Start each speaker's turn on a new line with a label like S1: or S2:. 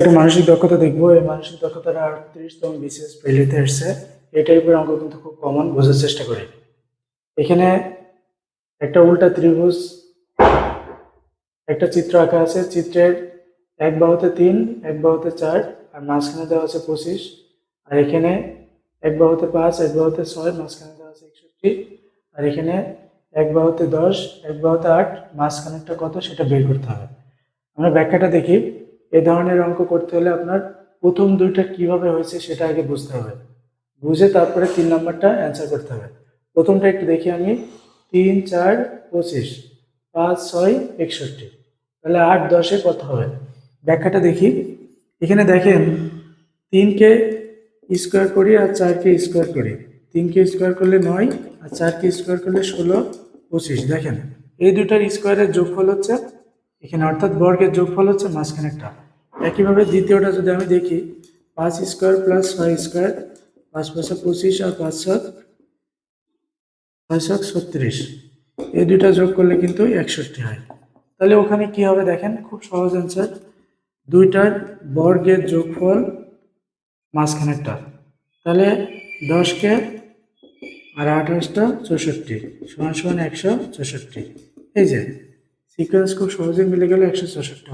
S1: মানসিক দক্ষতা দেখব। এই মানসিক দক্ষতাটা আটত্রিশতম বিসিএস প্রেলিতে এসছে। এই টাইপের অঙ্ক কিন্তু খুব কমন বোঝার চেষ্টা করি। এখানে একটা উল্টা ত্রিভুজ, একটা চিত্র আঁকা আছে। চিত্রের এক বাহুতে তিন, এক বাহুতে চার, আর মাঝখানে দেওয়া আছে পঁচিশ। আর এখানে এক বাহুতে পাঁচ, এক বাহুতে ছয়, মাঝখানে দেওয়া আছে একষট্টি। আর এখানে এক বাহুতে দশ, এক বাহুতে আট, মাঝখানেরটা কত সেটা বের করতে হবে। আমরা ব্যাখ্যাটা দেখি। এ ধরনের অঙ্ক করতে হলে আপনার প্রথম দুইটা কীভাবে হয়েছে সেটা আগে বুঝতে হবে। বুঝে তারপরে তিন নম্বরটা অ্যান্সার করতে হবে। প্রথমটা একটু দেখি আমি। তিন, চার, পঁচিশ, পাঁচ, ছয়, একষট্টি। তাহলে আট, দশে কত হবে? ব্যাখ্যাটা দেখি। এখানে দেখেন, তিনকে স্কোয়ার করি আর চারকে স্কোয়ার করি। তিনকে স্কোয়ার করলে নয় আর চারকে স্কোয়ার করলে ষোলো, পঁচিশ। দেখেন, এই দুটার স্কোয়ারের যোগফল হচ্ছে, এখানে অর্থাৎ বর্গের যোগফল হচ্ছে মাঝখানেরটা। একইভাবে দ্বিতীয়টা যদি আমি দেখি, পাঁচ স্কোয়ার প্লাস ছয় স্কোয়ার, পাঁচ পাঁচশো পঁচিশ আর পাঁচ সাত সাত ছত্রিশ। এই দুইটা যোগ করলে কিন্তু একষট্টি হয়। তাহলে ওখানে কি হবে দেখেন? খুব সহজ অ্যান্সার দুইটার বর্গের যোগফল মাঝখানেরটা। তাহলে দশকে আর আঠাশটা চৌষট্টি, সমান সমান একশো চৌষট্টি। এই যে সিকোয়েন্স খুব সহজে মিলে গেলে একশো চৌষট্টি।